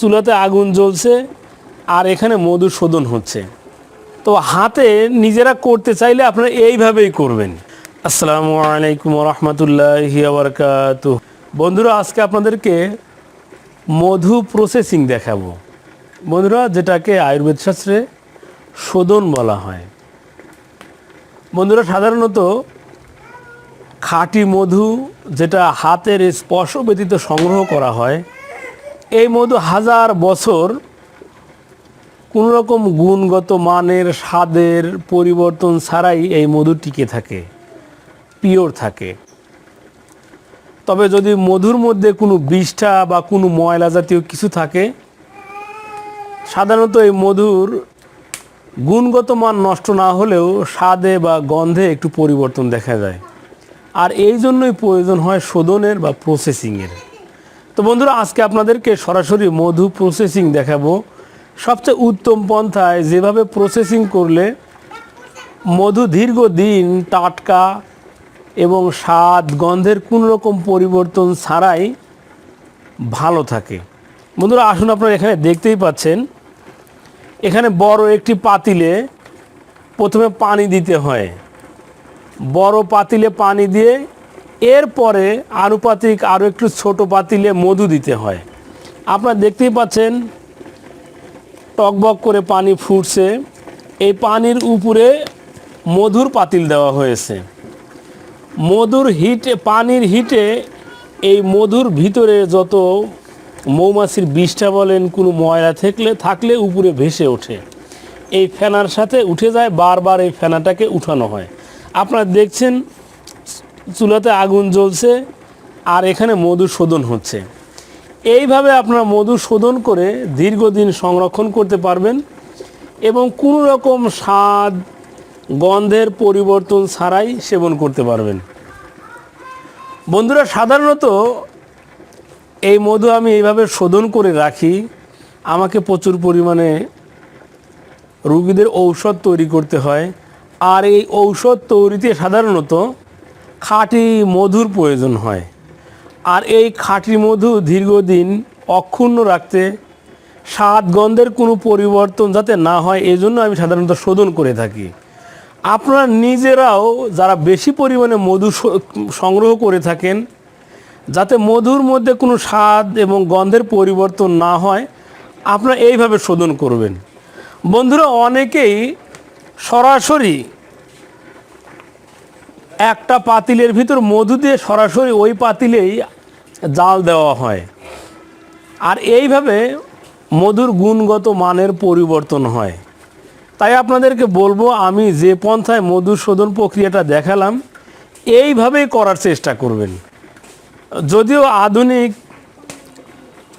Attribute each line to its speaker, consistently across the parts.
Speaker 1: চুলাতে আগুন জ্বলছে আর এখানে মধু শোধন হচ্ছে। তো হাতে নিজেরা করতে চাইলে আপনারা এইভাবেই করবেন। আসসালামু আলাইকুম রহমতুল্লাহি বন্ধুরা, আজকে আপনাদেরকে মধু প্রসেসিং দেখাবো। বন্ধুরা, যেটাকে আয়ুর্বেদ শাস্ত্রে শোধন বলা হয়। বন্ধুরা, সাধারণত খাঁটি মধু যেটা হাতের স্পর্শ ব্যতীত সংগ্রহ করা হয় এই মধু হাজার বছর কোনো রকম গুণগত মানের, স্বাদের পরিবর্তন ছাড়াই এই মধু টিকে থাকে, পিওর থাকে। তবে যদি মধুর মধ্যে কোনো বিষ্ঠা বা কোনো ময়লা জাতীয় কিছু থাকে, সাধারণত এই মধুর গুণগত মান নষ্ট না হলেও স্বাদে বা গন্ধে একটু পরিবর্তন দেখা যায়। আর এই জন্যই প্রয়োজন হয় শোধনের বা প্রসেসিংয়ের তো বন্ধুরা, আজকে আপনাদেরকে সরাসরি মধু প্রসেসিং দেখাবো। সবচেয়ে উত্তম পন্থায় যেভাবে প্রসেসিং করলে মধু দীর্ঘদিন টাটকা এবং স্বাদ, গন্ধের কোনো রকম পরিবর্তন ছাড়াই ভালো থাকে। বন্ধুরা, আসুন আপনারা এখানে দেখতেই পাচ্ছেন, এখানে বড় একটি পাতিলে প্রথমে পানি দিতে হয়। বড় পাতিলে পানি দিয়ে এরপরে আনুপাতিক আরও একটু ছোট পাতিলে মধু দিতে হয়। আপনারা দেখতেই পাচ্ছেন, টকবক করে পানি ফুটছে। এই পানির উপরে মধুর পাতিল দেওয়া হয়েছে। মধুর হিটে, পানির হিটে এই মধুর ভিতরে যত মৌমাছির বিষটা বলেন, কোনো ময়লা থাকলে থাকলে উপরে ভেসে ওঠে। এই ফেনার সাথে উঠে যায়, বারবার এই ফেনাটাকে উঠানো হয়। আপনারা দেখছেন চুলাতে আগুন জ্বলছে আর এখানে মধু শোধন হচ্ছে। এইভাবে আপনারা মধু শোধন করে দীর্ঘদিন সংরক্ষণ করতে পারবেন এবং কোনো রকম স্বাদ, গন্ধের পরিবর্তন ছাড়াই সেবন করতে পারবেন। বন্ধুরা, সাধারণত এই মধু আমি এইভাবে শোধন করে রাখি। আমাকে প্রচুর পরিমাণে রুগীদের ঔষধ তৈরি করতে হয়। আর এই ঔষধ তৈরিতে সাধারণত খাঁটি মধুর প্রয়োজন হয়। আর এই খাঁটি মধু দীর্ঘদিন অক্ষুণ্ণ রাখতে স্বাদ গন্ধের কোনো পরিবর্তন যাতে না হয় এই জন্য আমি সাধারণত শোধন করে থাকি। আপনারা নিজেরাও যারা বেশি পরিমাণে মধু সংগ্রহ করে থাকেন, যাতে মধুর মধ্যে কোনো স্বাদ এবং গন্ধের পরিবর্তন না হয়, আপনারা এইভাবে শোধন করবেন। বন্ধুরা, অনেকেই সরাসরি একটা পাতিলের ভিতর মধু দিয়ে সরাসরি ওই পাতিলেই জাল দেওয়া হয়। আর এইভাবে মধুর গুণগত মানের পরিবর্তন হয়। তাই আপনাদেরকে বলব, আমি যে পন্থায় মধু শোধন প্রক্রিয়াটা দেখালাম, এইভাবেই করার চেষ্টা করবেন। যদিও আধুনিক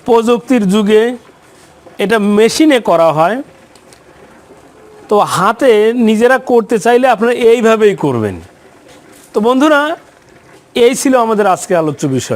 Speaker 1: প্রযুক্তির যুগে এটা মেশিনে করা হয়, তো হাতে নিজেরা করতে চাইলে আপনারা এইভাবেই করবেন। তো বন্ধুরা এই ছিল আমাদের আজকে আলোচ্য বিষয়।